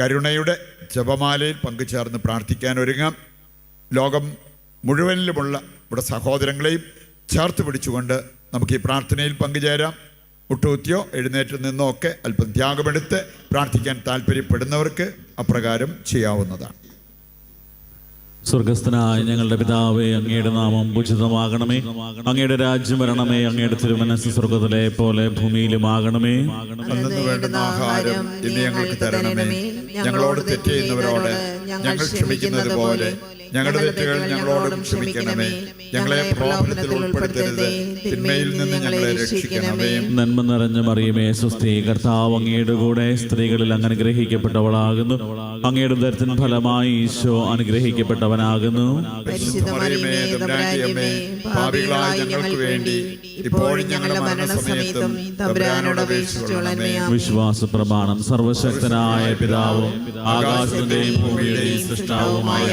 കരുണയുടെ ജപമാലയിൽ പങ്കുചേർന്ന് പ്രാർത്ഥിക്കാൻ ഒരുങ്ങാം. ലോകം മുഴുവനിലുമുള്ള ഇവിടെ സഹോദരങ്ങളെയും ചേർത്ത് പിടിച്ചുകൊണ്ട് നമുക്ക് ഈ പ്രാർത്ഥനയിൽ പങ്കുചേരാം. മുട്ടുകുത്തിയോ എഴുന്നേറ്റ് നിന്നോ ഒക്കെ അല്പം ത്യാഗമെടുത്ത് പ്രാർത്ഥിക്കാൻ താല്പര്യപ്പെടുന്നവർക്ക് അപ്രകാരം ചെയ്യാവുന്നതാണ്. സ്വർഗസ്ഥനായ ഞങ്ങളുടെ പിതാവേ അങ്ങയുടെ നാമം ഉചിതമാകണമേ. അങ്ങയുടെ രാജ്യം വരണമേ അങ്ങയുടെ തിരുമനസ് സ്വർഗത്തിലെ പോലെ ഭൂമിയിലുമാകണമേ. ആകണമേ വേണ്ടുന്ന ആഹാരം ഇന്ന് ഞങ്ങൾക്ക് തരണമേ. ഞങ്ങളോട് തെറ്റ് ചെയ്യുന്നവരോട് ഞങ്ങൾ ക്ഷമിക്കുന്നത് പോലെ ഞങ്ങളുടെ തെറ്റുകൾ ഞങ്ങളോടും ക്ഷമിക്കണമേ. ഞങ്ങളെ പ്രലോഭനത്തിൽ ഉൾപ്പെടുത്തരുത്. തിന്മയിൽ നിന്ന് ഞങ്ങളെ രക്ഷിക്കണമേ. നന്മ നിറഞ്ഞ മറിയമേ സ്വസ്തി കർത്താവ് അങ്ങയുടെ കൂടെ സ്ത്രീകളിൽ അങ്ങ് അനുഗ്രഹിക്കപ്പെട്ടവളാകുന്നു അങ്ങയുടെ ഉദരത്തിൻ ഫലമായി ഈശോ അനുഗ്രഹിക്കപ്പെട്ടവനാകുന്നു. പരിശുദ്ധ മറിയമേ തമ്പുരാന്റെ പാപികളായ ഞങ്ങൾക്ക് വേണ്ടി ഇപ്പോഴും ഞങ്ങളുടെ മരണസമയത്തും തമ്പുരാനോട് വിശ്വാസ പ്രമാണം സർവശക്തനായ പിതാവും ആകാശത്തിന്റെയും ഭൂമിയുടെയും സൃഷ്ടാവുമായ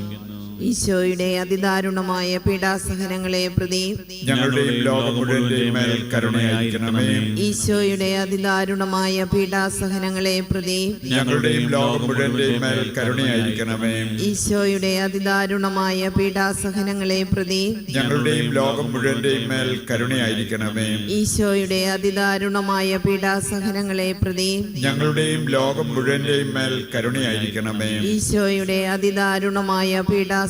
ഈശോയുടെ അതിദാരുണമായ പീഡാസഹനങ്ങളെ പ്രതി ഞങ്ങളുടെയും ലോകം മുഴുവന്റെയും മേൽ കരുണയായിരിക്കണമേ. ഈശോയുടെ അതിദാരുണമായ പീഡാസഹനങ്ങളെ പ്രതി ഞങ്ങളുടെയും ലോകം മുഴുവന്റെയും മേൽ കരുണയായിരിക്കണമേ. ഈശോയുടെ അതിദാരുണമായ പീഡാസഹനങ്ങളെ പ്രതി ഞങ്ങളുടെയും ലോകം മുഴുവന്റെയും മേൽ കരുണയായിരിക്കണമേ. ഈശോയുടെ അതിദാരുണമായ പീഡാസഹനങ്ങളെ പ്രതി ഞങ്ങളുടെയും ലോകം മുഴുവന്റെയും മേൽ കരുണയായിരിക്കണമേ. ഈശോയുടെ അതിദാരുണമായ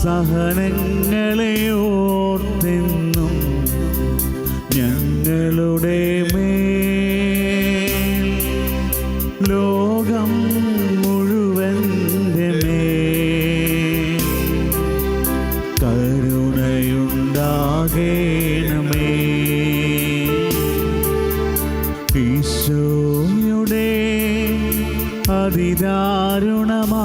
സഹനങ്ങളെ ഓർത്തെന്നും ഞങ്ങളുടെ മേൽ ലോകം മേൽ അതിദാരുണമാ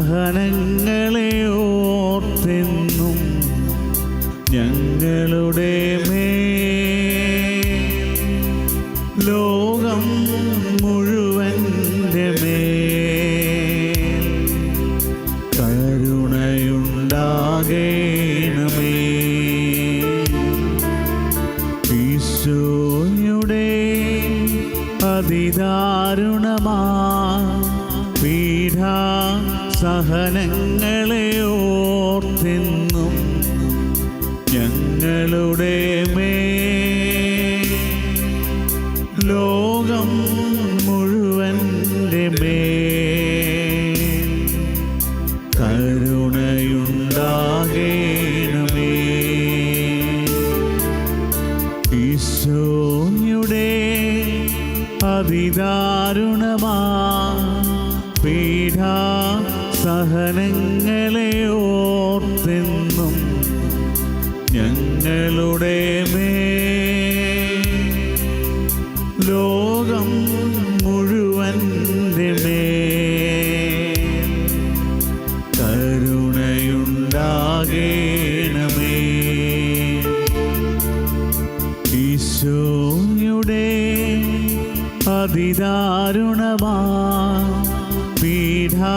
സഹനങ്ങളെ ഓർത്തെന്നും ഞങ്ങളുടെ സഹനങ്ങളെ ഓർത്തെന്നും ഞങ്ങളുടെ മേ ലോകം മുഴുവൻ മേ കരുണയുണ്ടാകേണമേ. ഈശോയുടെ അതിദാരുണമാ പീഠാ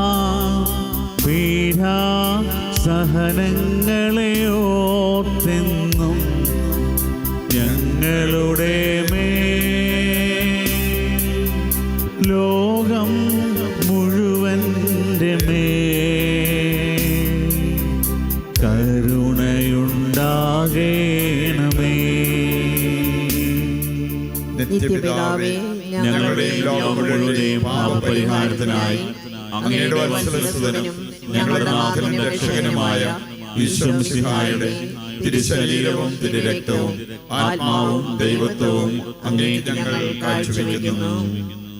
സഹനങ്ങളെ ഓർത്തെന്നും ഞങ്ങളുടെ മേ ലോകം മുഴുവന്റെ മേ കരുണയുണ്ടാകേണമേ. നിത്യപിതാവേ ഞങ്ങളുടെയും ലോകം മുഴുവന്റെയും പാപപരിഹാരത്തിനായി അങ്ങയുടെ വത്സലസുതനും ഞങ്ങളുടെ നാഥനും രക്ഷകനുമായ വിശ്വംസിഹായുടെ തിരുശരീരവും തിരുരക്തവും ആത്മാവും ദൈവത്വവും അങ്ങേ ഞങ്ങൾ കാഴ്ചവെക്കുന്നു.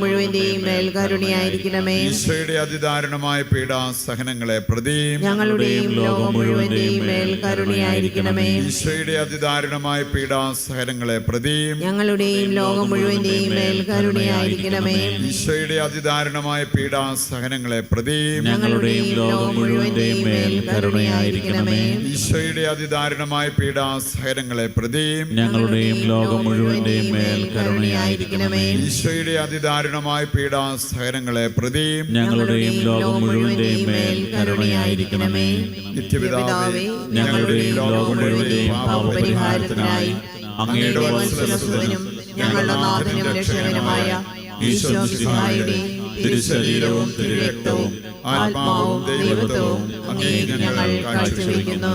മുഴുവന്റെയും മേൽ കരുണയായിരിക്കണമേ. ഈശോയുടെ അതിദാരുണമായ പീഡാസഹനങ്ങളെ പ്രതി ഞങ്ങളുടെയും ലോകം മുഴുവന്റെയും മേൽകരുണിയായിരിക്കണമേ ഈശോയുടെ അതിദാരുണമായ പീഡാസഹനങ്ങളെ പ്രതി ഞങ്ങളുടെയും ലോകം മുഴുവന്റെയും മേൽകരുണിയായിരിക്കണമേ ഈശോയുടെ അതിദാരുണമായ പീഡാസഹനങ്ങളെ പ്രതി ഞങ്ങളുടെയും ലോകം മുഴുവന്റെയും മേൽ കരുണയായിരിക്കണമേ. ഈശോയുടെ അതിദാരുണമായ പീഡാസഹനങ്ങളെ പ്രതി ഞങ്ങളുടെയും ലോകം മുഴുവന്റെയും മേൽ കരുണയായിരിക്കണമേ. ഈശോയുടെ അതിദാരുണമായ പീഡാസഹനങ്ങളെ പ്രതി ഞങ്ങളുടെയും ലോകം മുഴുവന്റെയും മേൽ കരുണയായിരിക്കണമേ. നിത്യപിതാവേ ഞങ്ങളുടെയും ലോകം മുഴുവന്റെയും പാപപരിഹാരത്തിനായി അങ്ങയുടെ വത്സലസുതനും ഞങ്ങളുടെ നാഥനും രക്ഷകനുമായ ഈശോ മിശിഹായുടെ തിരുശരീരവും തിരുരക്തവും ആത്മാവും ദൈവത്വവും അങ്ങേ ഞങ്ങൾ കാഴ്ചവെക്കുന്നു.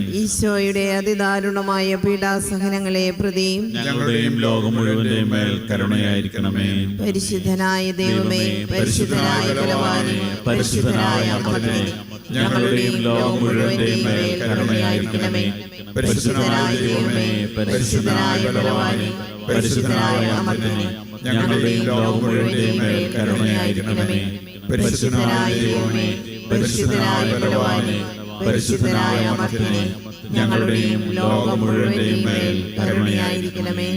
ഈശോയുടെ അതിദാരുണമായ പീഡാസഹനങ്ങളെ പ്രതി ഞങ്ങളുടെയും ലോകം മുഴുവന്റെയും മേൽ കരുണയായിരിക്കണമേ. പരിശുദ്ധനായ ദൈവമേ പരിശുദ്ധനായ ബലവാനെ പരിശുദ്ധനായ ഞങ്ങളുടെയും ലോകം മുഴുവന്റെയും മേൽ കരുണയായിരിക്കണമേ. പരിശുദ്ധനായ ദൈവമേ പരിശുദ്ധനായ ബലവാനെ പരിശുദ്ധനായ ഞങ്ങളുടെയും ലോകം മുഴുവന്റെയും മേൽ കരുണയായിരിക്കണമേ. പരിശുദ്ധനായ ദൈവമേ പരിശുദ്ധനായ ബലവാനെ പരിശുദ്ധനായ അമൃതനെ ഞങ്ങളുടെയും ലോകം മുഴുവന്റെയും മേൽ കരുണയായിരിക്കണമേ.